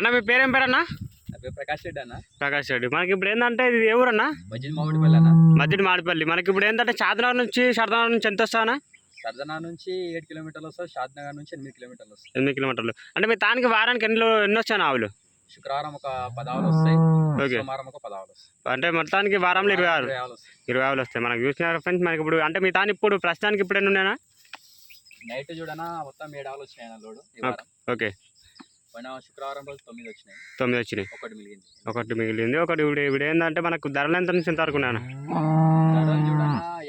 అన్న మీ పేరేం పేరన్నా? ప్రకాష్ రెడ్డి అన్న. ప్రకాష్ రెడ్డి. మనకి ఇప్పుడు ఏంటంటే ఇది ఊరన్నా మధ్య మామిడిపల్లి అన్న. మధ్యటి మాడిపల్లి మనకి ఇప్పుడు ఏంటంటే చాదనగర్ నుంచి షర్దనగర్ నుంచి ఎంత వస్తానా సర్దనా నుంచి ఏడు కిలోమీటర్లు వస్తుంది షాద్ నగర్ నుంచి ఎనిమిది కిలోమీటర్లు వస్తుంది ఎనిమిది కిలోమీటర్లు. అంటే మీ తానికి వారానికి ఎన్ని ఎన్ని వచ్చాను ఆవులు? శుక్రవారం ఒక పదావులు వస్తాయి ఓకే. సోమవారం ఒక పదావులు వస్తాయి. అంటే మొత్తానికి వారంలో ఇరవై ఆరు. ఇరవై ఆవులు వస్తాయి. వస్తాయి. మనకు చూసిన ఫ్రెండ్స్ మనకి ఇప్పుడు అంటే మీ తాను ఇప్పుడు ప్రస్తుతానికి ఇప్పుడు ఎన్ని ఉన్నాయా నైట్ చూడనా మొత్తం ఏడు ఆవులు వచ్చినాయి అన్న లోడు ఓకే. పోయిన శుక్రవారం రోజు తొమ్మిది వచ్చినాయి. తొమ్మిది వచ్చినాయి. ఒకటి మిగిలింది. ఒకటి మిగిలింది. ఒకటి ఇప్పుడు ఇప్పుడు ఏంటంటే మనకు ధరలు ఎంత నుంచి ఎంత వరకు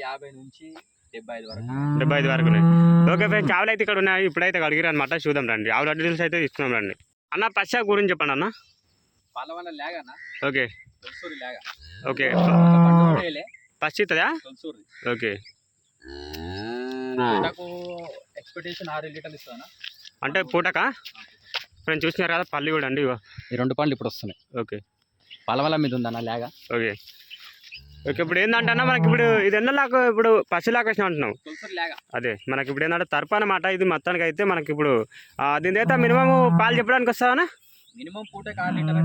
యాభై నుంచి డెబ్బై ఐదు వరకు. డెబ్బై ఐదు వరకు ఉన్నాయి. ఓకే ఫ్రెండ్స్ ఆవులు అయితే ఇక్కడ ఉన్నాయి. ఇప్పుడైతే అడిగిరు అనమాట చూద్దాం రండి. ఆవుల డీటెయిల్స్ అయితే ఇస్తున్నాం రండి. అన్న పచ్చ గురించి చెప్పండి అన్న. ఓకే. తొలసూరి లేగ. ఓకే. తొలసూరి ఓకే. నాకు ఎక్స్పెక్టేషన్ ఆరు లీటర్లు ఇస్తానా అంటే పూటకా? ఫ్రెండ్స్ చూసినారు కదా పల్లి కూడా అండి ఈ రెండు పండ్లు ఇప్పుడు వస్తున్నాయి. ఓకే. పలవల మీద ఉందన్న లేగ? ఓకే. ఓకే ఇప్పుడు ఏంటంటే అన్న మనకి ఇప్పుడు ఇది ఎన్నలాకు ఇప్పుడు పసిలాకు వచ్చిన అంటున్నాం అదే మనకి ఇప్పుడు ఏంటంటే తరపు అనమాట ఇది మొత్తానికి అయితే మనకి ఇప్పుడు దీని అయితే మినిమం పాలు చెప్పడానికి వస్తావనా? మినిమం పూటకి ఆరు లీటర్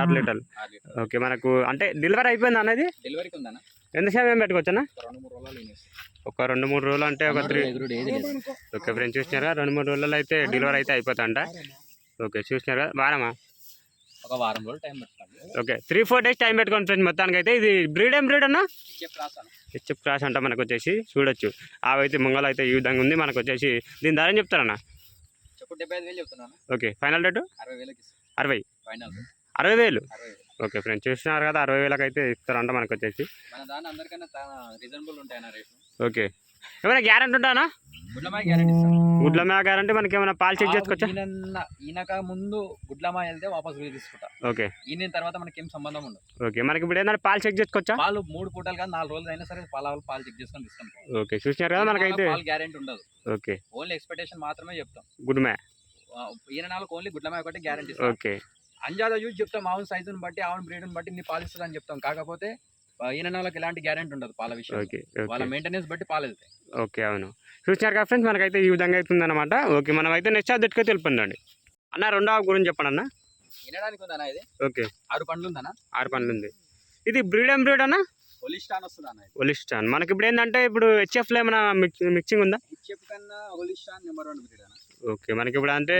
ఆరు లీటర్లు. ఓకే మనకు అంటే డెలివరీ అయిపోయింది అనేది డెలివరీకి ఉందన్న. ఎంత సమయం పెట్టుకోవచ్చనా ఒక రెండు మూడు రోజులు అంటే ఒక త్రీ ఓకే ఫ్రెండ్స్ చూసినారా? రెండు మూడు రోజుల్లో అయితే డెలివరీ అయితే అయిపోతుందంట ఓకే చూసినారా? వారమా? ఒక వారం రోజులు టైం పెట్టుకోండి. Okay three four days time పెట్టుకోండి ఫ్రెండ్స్ మొత్తానికి అయితే. ఇది బ్రీడ్ ఏం బ్రీడ్ అన్నా? హెచ్ఎఫ్ క్రాస్ అంట మనకు వచ్చేసి చూడొచ్చు. అవైతే ముంగలు అయితే ఈ విధంగా ఉంది మనకు వచ్చేసి. దీని ధర ఏం చెప్తారన్నా? Okay final rate? అరవై అరవై. అరవై వేలు. ఓకే ఫ్రెండ్స్ చూస్తున్నారు కదా అరవై వేలకు అయితే ఇస్తారంట మనకు వచ్చేసి మన దాని అందరికన్నా రీజనబుల్ ఉంటాయన్న రేటు. ఓకే. ఏమైనా గ్యారంటీ ఉంటానా గుడ్లమాయ గ్యారెంటీ గుడ్ల మనకి ఏమైనా పాలు చెక్ చేసుకోవచ్చా? ఈయన ఈయనక ముందు గుడ్లమాయ వెళ్తే వాపస్ తీసుకుంటా. ఓకే. ఈయన తర్వాత మనకి ఏం సంబంధం ఉండదు. ఓకే మనకి ఇప్పుడు ఏంటంటే పాలు చెక్ చేసుకోవచ్చా? పాలు మూడు పూటలు కానీ నాలుగు రోజులు అయినా సరే పాల పాలు చెక్ చేసుకొని ఇస్తాం ఓకే చూసినారు కదా మనకైతే. పాలు గ్యారెంటీ ఉండదు. ఓకే. ఓన్లీ ఎక్స్పెక్టేషన్ మాత్రమే చెప్తాం. గుడ్ మే ఆ, ఈయన నాలుగు ఓన్లీ గుడ్లమాయ ఒకటి గ్యారెంటీ ఓకే. అంజాదా చూసి చెప్తాం ఆవును సైజుని బట్టి ఆవును బ్రీడ్ని బట్టి నీ పాలు ఇస్తుందని చెప్తాం. కాకపోతే ఈయన నాళ్ళకి ఎలాంటి గ్యారెంటీ ఉండదు పాల విషయం వాళ్ళ మెయింటెనెన్స్ బట్టి పాలు వెళ్తాయి ఓకే అవును. చూసినారు కదా ఫ్రెండ్స్ మనకైతే ఈ విధంగా అయితే ఉందన్నమాట ఓకే మనం అయితే నెక్స్ట్ అద్దెట్టుకో తెలుపండి అన్న రెండో ఆవు గురించి చెప్పండి అన్న. వినడానికి ఉందన్నా ఇది? ఓకే. ఆరు పండ్లు ఉందన్నా. ఆరు పనులు ఉంది. ఇది బ్రీడ్ ఏం బ్రీడ్ అన్న? హోలిస్టాన్ వస్తుంది అన్న ఒలిస్టాన్. మనకి ఇప్పుడు ఏంటంటే ఇప్పుడు హెచ్ఎఫ్లో ఏమైనా మిక్స్ మిక్సింగ్ ఉందా? హెచ్ఎఫ్ కన్నా హోలిస్టాన్ నెంబర్ వన్ బ్రీడ్ అన్న. ఓకే మనకి ఇప్పుడు అంటే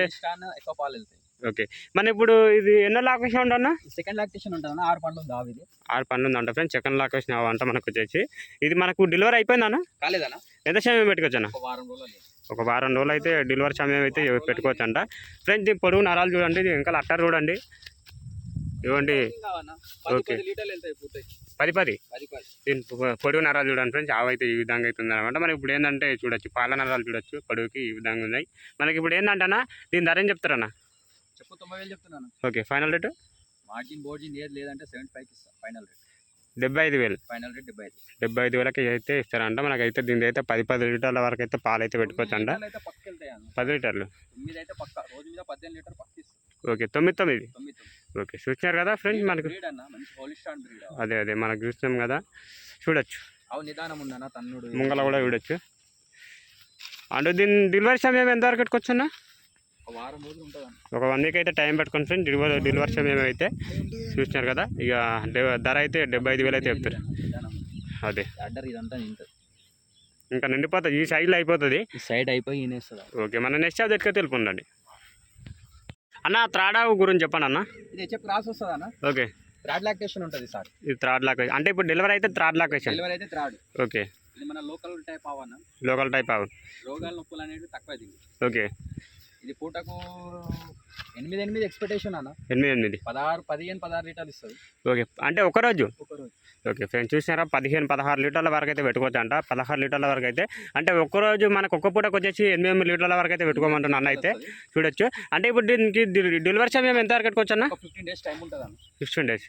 ఎక్కువ పాలు వెళ్తాయి ఓకే. మన ఇప్పుడు ఇది ఎన్నో లాకేషన్ ఉండన్నా సెకండ్ లాక్టేషన్ ఉంటుంది ఆరు పండ్లు ఉంది ఆవు ఇది. ఆరు పనులు ఉందంట ఫ్రెండ్స్ సెకండ్ లాకేషన్ అంట మనకు వచ్చేసి. ఇది మనకు డెలివరీ అయిపోయిందన్న? కాలేదన్నా. ఎంత సమయం పెట్టుకోవచ్చు అన్న ఒక వారం రోజులు లేదు. ఒక వారం రోజులు అయితే డెలివరీ సమయం అయితే పెట్టుకోవచ్చు అంట ఫ్రెండ్స్ దీని పొడుగు నరాలు చూడండి ఇంకా అట్టర్ చూడండి. ఇవ్వండి. ఓకే. పది పది దీని పొడుగు నరాలు చూడండి ఫ్రెండ్స్ ఆవు అయితే ఈ విధంగా అయితే ఉందన్నమాట. మనకి ఇప్పుడు ఏంటంటే చూడొచ్చు పాల నరాలు చూడొచ్చు పొడుగుకి ఈ విధంగా ఉన్నాయి. మనకి ఇప్పుడు ఏంటంటన్నా దీని ధర ఏం చెప్తారన్న? చెప్పు తొంభై వేలు చెప్తున్నాను. Okay final rate? మార్జిన్ బోర్జిన్ ఏది లేదంటే సెవెంటీ ఫైవ్కి ఇస్తాను ఫైనల్ రేట్. డెబ్బై ఐదు వేలు. ఫైనల్ రేట్ డెబ్బై ఐదు. డెబ్బై ఐదు వేలకి అయితే ఇస్తారంట. మనకైతే దీని అయితే పది పది లీటర్ల వరకు అయితే పాలు అయితే పెట్టుకోవచ్చు అంట పది లీటర్లు? తొమ్మిది అయితే పక్క రోజు మీద పద్దెనిమిది లీటర్ పక్క ఇస్తాను ఓకే తొమ్మిది తొమ్మిది? ఓకే చూసినారు కదా ఫ్రెండ్స్ మనకు? అదే అదే మనకు చూసినాం కదా. చూడొచ్చు. ముంగల కూడా చూడొచ్చు. అంటే దీని డెలివరీ సమయం ఎంత వరకు పెట్టుకోవచ్చు అన్న? ఒక వన్ వీక్ అయితే టైం పెట్టుకోండి ఫ్రెండ్ డెలివరీ డెలివరీ సమయం అయితే చూసినారు కదా ఇక ధర అయితే డెబ్బై ఐదు వేలు అయితే చెప్తారు. అదే. ఇంకా నిండిపోతుంది ఈ సైడ్లో అయిపోతుంది? సైడ్ అయిపోయి ఓకే మన నెక్స్ట్ ఎట్టుకో తెలుపుండండి అన్న త్రాడావు గురించి చెప్పండి అన్న. ఇది హెచ్ఎఫ్ క్రాస్ వస్తుంది అన్న? ఓకే. థ్రాడ్ లాక్టేషన్ ఉంటుంది సార్. ఇది థ్రాడ్ లాక్ అంటే ఇప్పుడు డెలివరీ అయితే థ్రాడ్ లాక్ వేసాను డెలివరీ అయితే థ్రాడ్ ఓకే. ఇది మన లోకల్ టైప్ అవన్న లోకల్ టైప్ అవు రోగాల నొప్పులు అనేవి తక్కువ ఓకే. ఇది పూటకు ఎనిమిది ఎనిమిది ఎక్స్పెక్టేషన్ అన్న. ఎనిమిది ఎనిమిది. పదహారు పదిహేను పదహారు లీటర్లు ఇస్తుంది. ఓకే. అంటే ఒకరోజు ఒక రోజు. ఓకే. ఫ్రెండ్స్ చూసినారా? పదిహేను పదహారు లీటర్ల వరకు అయితే పెట్టుకోవచ్చు అంట పదహారు లీటర్ల వరకు అయితే. అంటే ఒక్కరోజు మనకు ఒక్క పూటకు వచ్చేసి ఎనిమిది ఎనిమిది లీటర్ల వరకు అయితే పెట్టుకోమంటున్నా అన్న అయితే. చూడొచ్చు. అంటే ఇప్పుడు దీనికి డెలి- డెలివరీ సమయం ఎంత వరకు పెట్టుకోవచ్చు అన్న ఫిఫ్టీన్ డేస్ టైం ఉంటుంది అన్న ఫిఫ్టీన్ డేస్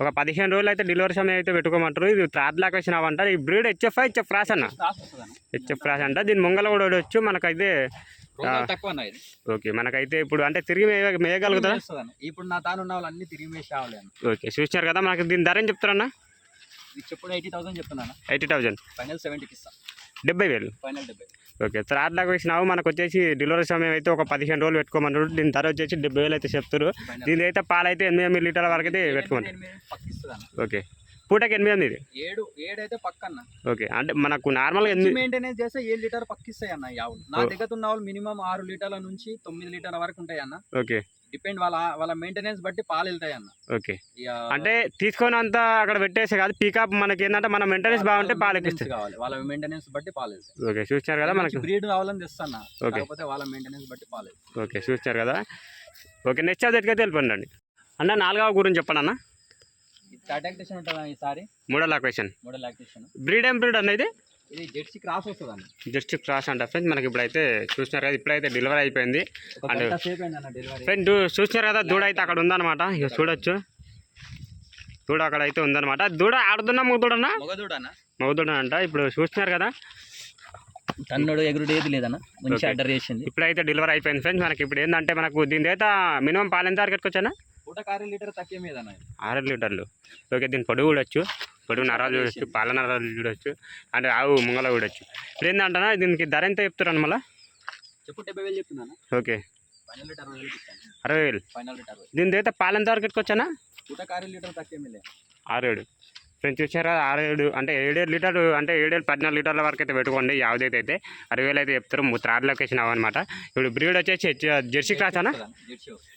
ఒక పదిహేను రోజులు అయితే డెలివరీ సమయం అయితే పెట్టుకోమంటారు. ఇది త్రాడ్ లాక్ వచ్చిన అంటారు ఈ బ్రీడ్ హెచ్ఎఫ్ హెచ్ఎఫ్ క్రాస్ అన్న? అన్న హెచ్ఎఫ్ క్రాస్ అంట. దీని ముంగల కూడా వచ్చు మనకైతే అన్న ఓకే. మనకైతే ఇప్పుడు అంటే తిరిగి మేయ మేయగలుగుతా అన్న ఇప్పుడు నా తాను ఉన్న వాళ్ళన్ని తిరిగి అన్న. ఓకే. చూసినారు కదా మనకి దీని ధర ఏం చెప్తారన్న? ఇది చెప్పుడు ఎయిటీ థౌసండ్ చెప్తున్నాను ఎయిటీ థౌజండ్ ఫైనల్ సెవెంటీకి ఇస్తాను డెబ్బై వేలు. ఫైనల్ డెబ్బై. ఓకే. థర్డ్ లాగా వేసినావు మనకు వచ్చేసి డెలివరీ సమయం అయితే ఒక పదిహేను రోజులు పెట్టుకోమన్నారు. దీని ధర వచ్చేసి డెబ్బై వేలు అయితే చెప్తారు దీని అయితే పాలు అయితే ఎనిమిది ఎనిమిది లీటర్ల వరకు అయితే పెట్టుకోమంటారు ఓకే. పూటకి ఎనిమిది ఎనిమిది ఏడు ఏడు అయితే పక్క అన్న ఓకే. అంటే మనకు నార్మల్గా ఎనిమిది మెయింటెనెన్స్ చేస్తే ఏడు లీటర్ పక్కిస్తాయి అన్న ఆవులు. నా దగ్గర ఉన్న వాళ్ళు మినిమం ఆరు లీటర్ల నుంచి తొమ్మిది లీటర్ల వరకు ఉంటాయి అన్న ఓకే. డిపెండ్ వాళ్ళ వాళ్ళ మెయింటెనెన్స్ బట్టి పాలు వెళ్తాయి అన్న. ఓకే. అంటే తీసుకొని అంతా అక్కడ పెట్టేసి కాదు పీకప్ మనకి ఏంటంటే మన మెయింటెనెన్స్ బాగుంటే పాలు ఎక్కిస్తాయి. కావాలి. వాళ్ళ మెయింటెనెన్స్ బట్టి పాలు వెళ్తాయి. ఓకే చూసినారు కదా మనకు? బ్రీడ్ కావాలని తెస్తాను ఓకే. వాళ్ళ మెయింటెనెన్స్ బట్టి పాలు ఓకే చూసినారు కదా? ఓకే నెక్స్ట్ అదెట్గా తెలిపండి అండి. అన్న నాలుగవ గురించి చెప్పండి అన్న. ఉంటుంది ఈసారి? మూడో లొకేషన్ మోడల్ లాక్టేషన్ బ్రీడ్ ఏం బ్రీడ్ అన్న ఇది? ఇది జెర్సీ క్రాస్ వస్తుంది అంట ఫ్రెండ్స్ మనకి ఇప్పుడైతే చూసినారు కదా ఇప్పుడైతే డెలివరీ అయిపోయింది. డెలివరీ ఫ్రెండ్ చూసినారు కదా దూడ అయితే అక్కడ ఉందన్నమాట. ఇక చూడొచ్చు. దూడ అక్కడ అయితే ఉందన్నమాట. దూడ ఆడుతున్నా మగదూడన్నా మొగదూడ అన్న మగదూడ అంట. ఇప్పుడు చూస్తున్నారు కదా. తన్నుడు ఎగురుడు ఏది లేదన్న. మంచి. ఆర్డర్ చేసింది. ఇప్పుడైతే డెలివరీ అయిపోయింది ఫ్రెండ్స్ మనకి ఇప్పుడు ఏంటంటే మనకు దీని అయితే మినిమం పాలు ఎంత లీటర్ తక్కువ మీద అన్న ఇది. ఆరు లీటర్లు. ఓకే దీని పొడుగు చూడొచ్చు పొడుగు నరాలు చూడొచ్చు పాల నరాలు చూడొచ్చు అంటే ఆవు ముంగల చూడొచ్చు. ఇప్పుడు ఏంటంటే దీనికి ధర ఎంత చెప్తారు మళ్ళీ? ఓకే. అరవై వేలు దీని అయితే పాలు ఎంత వరకు ఎట్టుకొచ్చానా పూట కారు లీటర్ తక్కువ మీద ఆరేడు. ఫ్రెండ్స్ చూసారా ఆరేడు అంటే ఏడేడు లీటర్లు అంటే ఏడేడు పద్నాలుగు లీటర్ల వరకు అయితే పెట్టుకోండి యావదైతే అయితే అరవై వేలు అయితే చెప్తారు థర్డ్ లొకేషన్ అవన్నమాట ఇప్పుడు బ్రీడ్ వచ్చేసి జెర్సీ క్రాస్ అన్న?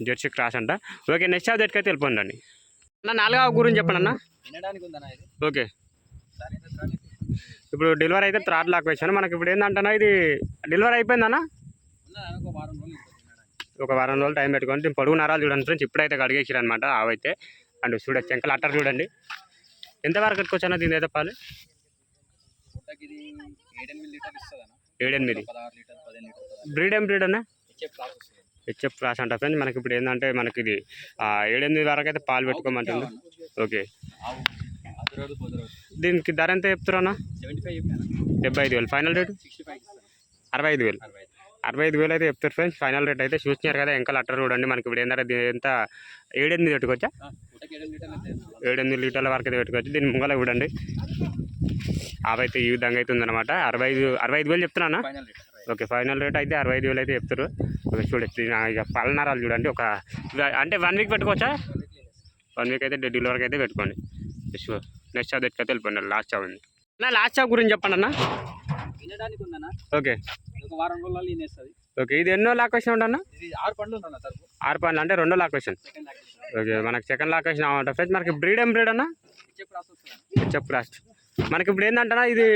జెర్సీ క్రాస్ అంట. ఓకే నెక్స్ట్ అది ఎట్టుకైతే వెళ్ళిపోండి అన్న నాలుగవ గురించి చెప్పండి అన్న. ఓకే. ఇప్పుడు డెలివరీ అయితే థర్డ్ లాక్ వేసాను మనకి ఇప్పుడు ఏంటంటే ఇది డెలివరీ అయిపోయిందన్న ఒక వారం రోజులు ఇప్పుడు తినడానికి. ఒక వారం రోజులు టైం పెట్టుకోండి దీని పొడుగు నరాలు చూడండి ఫ్రెండ్స్. ఇప్పుడైతే కడిగేసారు అనమాట అవైతే అండ్ చూడొచ్చు చెంకలు అట్టర్ చూడండి. ఎంతవరకు కట్టుకోవచ్చా దీని అయితే పాలు? ఏడెనిమిది బ్రీడ్ ఏం బ్రీడ్ అన్న? హెచ్ఎఫ్ క్లాస్ అంట ఫ్రెండ్స్ మనకి ఇప్పుడు ఏంటంటే మనకి ఇది ఏడెనిమిది వరకు అయితే పాలు పెట్టుకోమంటుంది. ఓకే. దీనికి ధర ఎంత చెప్పాను? డెబ్బై ఐదు వేలు. Final rate? అరవై ఐదు వేలు. అరవై ఐదు వేలు. అయితే చెప్తారు ఫ్రెండ్స్. ఫైనల్ రేట్ అయితే చూస్తున్నారు కదా ఇంకా అట్టర్ చూడండి మనకి ఇప్పుడు ఏంటంటే దీని ఎంత ఏడెనిమిది పెట్టుకోవచ్చా? ఏడెనిమిది లీటర్ల వరకు అయితే పెట్టుకోవచ్చు. దీని ముంగల చూడండి. అవైతే ఈ విధంగా అయితే ఉందన్నమాట అరవై ఐదు అరవై ఐదు వేలు చెప్తున్నా లీటర్ అరవై ఓకే ఫైనల్ రేట్ అయితే అరవై ఐదు వేలు అయితే చెప్తారు ఓకే చూడొచ్చు ఇక పలనరాలు చూడండి ఒక అంటే వన్ వీక్ పెట్టుకోవచ్చా? వన్ వీక్ అయితే డెలివరీకి అయితే పెట్టుకోండి. షూర్ నెక్స్ట్ అది ఎట్టుకైతే వెళ్ళిపోండి లాస్ట్ చావ్ ఉంది. అన్న లాస్ట్ చావ్ గురించి చెప్పండి అన్న. ఓకే. వారం రోజుల్లో ఓకే ఇది ఎన్నో లాకేషన్ ఉండన్న ఆరు పండ్లు ఆరు పాయింట్లు అంటే రెండో లాకేషన్. ఓకే మనకి సెకండ్ లాకేషన్ అవ్వట ఫ్రెండ్స్ మనకి బ్రీడ్ ఏం బ్రీడ్ అన్న? చెప్పు లాస్ట్ మనకి ఇప్పుడు ఏంటంటే ఇది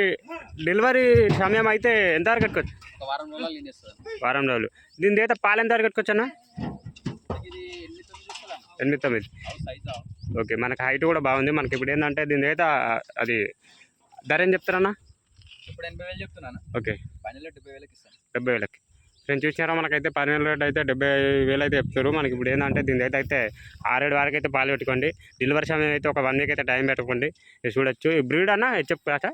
డెలివరీ సమయం అయితే ఎంతవరకు కట్టుకోవచ్చు? ఒక వారం రోజులు దీని అయితే పాలు ఎంతవరకు కట్టుకోవచ్చు అన్న ఇది ఎనిమిది తొమ్మిది. ఓకే మనకి హైట్ కూడా బాగుంది. మనకి ఇప్పుడు ఏంటంటే దీని అయితే అది ధర ఏం చెప్తారన్నా? ఇప్పుడు ఎనభై వేలు చెప్తున్నాను. ఓకే. డెబ్బై వేలకి. నేను చూసినారా? మనకైతే పదివేల రేట్ అయితే డెబ్బై వేలు అయితే చెప్తారు మనకి ఇప్పుడు ఏంటంటే దీని అయితే అయితే ఆరేడు వరకు అయితే పాలు పెట్టుకోండి. డెలివరీ సమయం అయితే ఒక వన్ వీక్ అయితే టైం పెట్టుకోండి. చూడొచ్చు. ఈ బ్రీడ్ అన్న హెచ్ఎఫ్ కాసా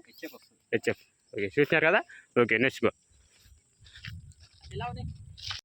హెచ్ఎఫ్ ఓకే చూసినారు కదా? Okay next go